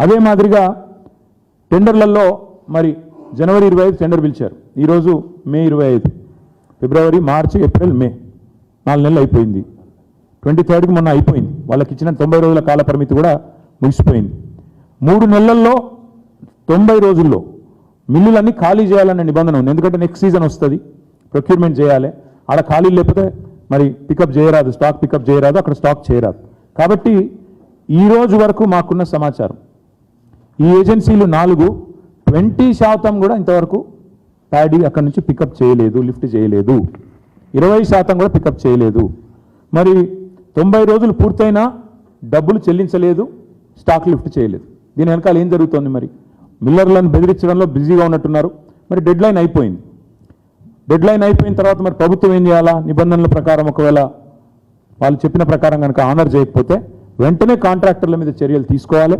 అదే మాదిరిగా టెండర్లలో మరి జనవరి ఇరవై ఐదు టెండర్ పిలిచారు. ఈరోజు మే ఇరవై ఐదు. ఫిబ్రవరి మార్చి ఏప్రిల్ మే. నాలుగు నెలలు అయిపోయింది. ట్వంటీ థర్డ్కి మొన్న అయిపోయింది. వాళ్ళకి ఇచ్చిన తొంభై రోజుల కాల పరిమితి కూడా ముగిసిపోయింది. మూడు నెలల్లో తొంభై రోజుల్లో మిల్లులన్నీ ఖాళీ చేయాలనే నిబంధన ఉంది. ఎందుకంటే నెక్స్ట్ సీజన్ వస్తుంది. ప్రొక్యూర్మెంట్ చేయాలి. ఆడ ఖాళీ లేకపోతే మరి పికప్ చేయరాదు. స్టాక్ పికప్ చేయరాదు. అక్కడ స్టాక్ చేయరాదు. కాబట్టి ఈ రోజు వరకు మాకున్న సమాచారం ఈ ఏజెన్సీలు నాలుగు ట్వంటీ శాతం కూడా ఇంతవరకు ప్యాడీ అక్కడి నుంచి పికప్ చేయలేదు లిఫ్ట్ చేయలేదు. ఇరవై శాతం కూడా పికప్ చేయలేదు. మరి తొంభై రోజులు పూర్తయినా డబ్బులు చెల్లించలేదు స్టాక్ లిఫ్ట్ చేయలేదు. దీని వెనకాల ఏం జరుగుతోంది మరి? మిల్లర్లను బెదిరించడంలో బిజీగా ఉన్నట్టున్నారు. మరి డెడ్ లైన్ అయిపోయింది. డెడ్ లైన్ అయిపోయిన తర్వాత మరి ప్రభుత్వం ఏం చేయాలా? నిబంధనల ప్రకారం ఒకవేళ వాళ్ళు చెప్పిన ప్రకారం కనుక ఆనర్ చేయకపోతే వెంటనే కాంట్రాక్టర్ల మీద చర్యలు తీసుకోవాలి.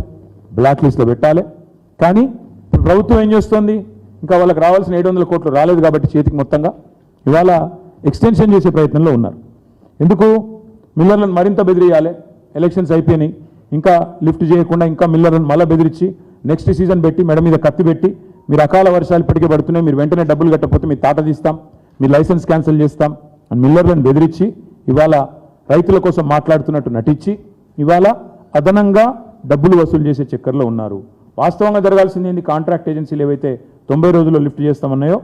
బ్లాక్ లిస్ట్లో పెట్టాలి. కానీ ఇప్పుడు ప్రభుత్వం ఏం చేస్తుంది? ఇంకా వాళ్ళకి రావాల్సిన ఏడు వందల కోట్లు రాలేదు కాబట్టి చేతికి మొత్తంగా. ఇవాళ ఎక్స్టెన్షన్ చేసే ప్రయత్నంలో ఉన్నారు. ఎందుకు? మిల్లర్లను మరింత బెదిరియాలి. ఎలక్షన్స్ అయిపోయినాయి. ఇంకా లిఫ్ట్ చేయకుండా ఇంకా మిల్లర్లను మళ్ళీ బెదిరించి నెక్స్ట్ సీజన్ పెట్టి మెడ మీద కత్తి పెట్టి మీరు అకాల వర్షాలు ఇప్పటికే పడుతున్నాయి. మీరు వెంటనే డబ్బులు కట్టకపోతే మీ తాట తీస్తాం. మీ లైసెన్స్ క్యాన్సిల్ చేస్తాం. అని మిల్లర్లను బెదిరించి ఇవాళ రైతుల కోసం మాట్లాడుతున్నట్టు నటించి ఇవాళ అదనంగా డబ్బులు వసూలు చేసే చక్కర్లో ఉన్నారు. వాస్తవంగా జరగాల్సింది ఏంటి కాంట్రాక్ట్ ఏజెన్సీలు ఏవైతే తొంభై రోజుల్లో లిఫ్ట్ చేస్తామన్నాయో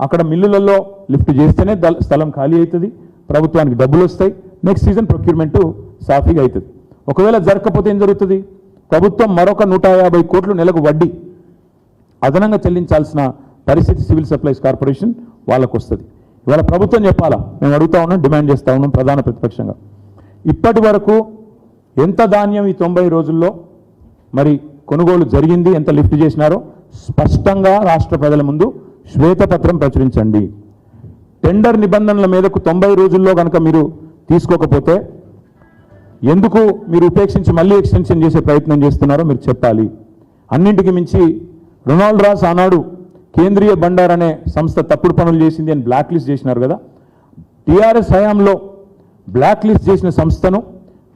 అక్కడ మిల్లులలో లిఫ్ట్ చేస్తేనే స్థలం ఖాళీ అవుతుంది ప్రభుత్వానికి డబ్బులు వస్తాయి నెక్స్ట్ సీజన్ ప్రొక్యూర్మెంట్ సాఫీగా అవుతుంది ఒకవేళ జరగకపోతే ఏం జరుగుతుంది? ప్రభుత్వం మరొక నూట యాభై కోట్లు నెలకు వడ్డీ అదనంగా చెల్లించాల్సిన పరిస్థితి సివిల్ సప్లైస్ కార్పొరేషన్ వాళ్ళకు వస్తుంది ఇవాళ ప్రభుత్వం చెప్పాలా? మేము అడుగుతా ఉన్నాం డిమాండ్ చేస్తా ఉన్నాం ప్రధాన ప్రతిపక్షంగా. ఇప్పటి వరకు ఎంత ధాన్యం ఈ తొంభై రోజుల్లో మరి కొనుగోలు జరిగింది ఎంత లిఫ్ట్ చేసినారో స్పష్టంగా రాష్ట్ర ప్రజల ముందు శ్వేతపత్రం ప్రచురించండి. టెండర్ నిబంధనల మీదకు తొంభై రోజుల్లో కనుక మీరు తీసుకోకపోతే ఎందుకు మీరు ఉపేక్షించి మళ్ళీ ఎక్స్టెన్షన్ చేసే ప్రయత్నం చేస్తున్నారో మీరు చెప్పాలి. అన్నింటికి మించి రొనాల్డ్ రాస్ ఆనాడు కేంద్రీయ బండార్ అనే సంస్థ తప్పుడు పనులు చేసింది అని బ్లాక్ లిస్ట్ చేసినారు కదా. టీఆర్ఎస్ హయాంలో బ్లాక్ లిస్ట్ చేసిన సంస్థను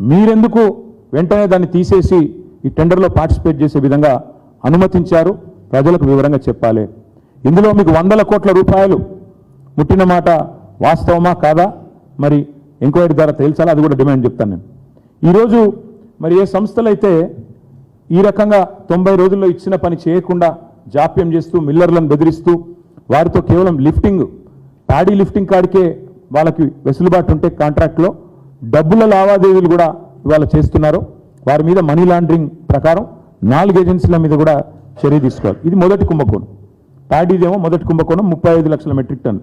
మీరెందుకు వెంటనే దాన్ని తీసేసి ఈ టెండర్లో పార్టిసిపేట్ చేసే విధంగా అనుమతించారు? ప్రజలకు వివరంగా చెప్పాలి. ఇందులో మీకు వందల కోట్ల రూపాయలు ముట్టిన మాట వాస్తవమా కాదా? మరి ఎంక్వైరీ ద్వారా తేల్చాలా? అది కూడా డిమాండ్ చెప్తాను నేను. ఈరోజు మరి ఏ సంస్థలైతే ఈ రకంగా తొంభై రోజుల్లో ఇచ్చిన పని చేయకుండా జాప్యం చేస్తూ మిల్లర్లను బెదిరిస్తూ వారితో కేవలం లిఫ్టింగ్ ప్యాడీ లిఫ్టింగ్ కాడికే వాళ్ళకి వెసులుబాటు ఉంటే కాంట్రాక్ట్లో డబ్బుల లావాదేవీలు కూడా ఇవాళ చేస్తున్నారు. వారి మీద మనీ లాండరింగ్ ప్రకారం నాలుగు ఏజెన్సీల మీద కూడా చర్య తీసుకోవాలి. ఇది మొదటి కుంభకోణం. ప్యాడీదేమో మొదటి కుంభకోణం ముప్పై ఐదు లక్షల మెట్రిక్ టన్ను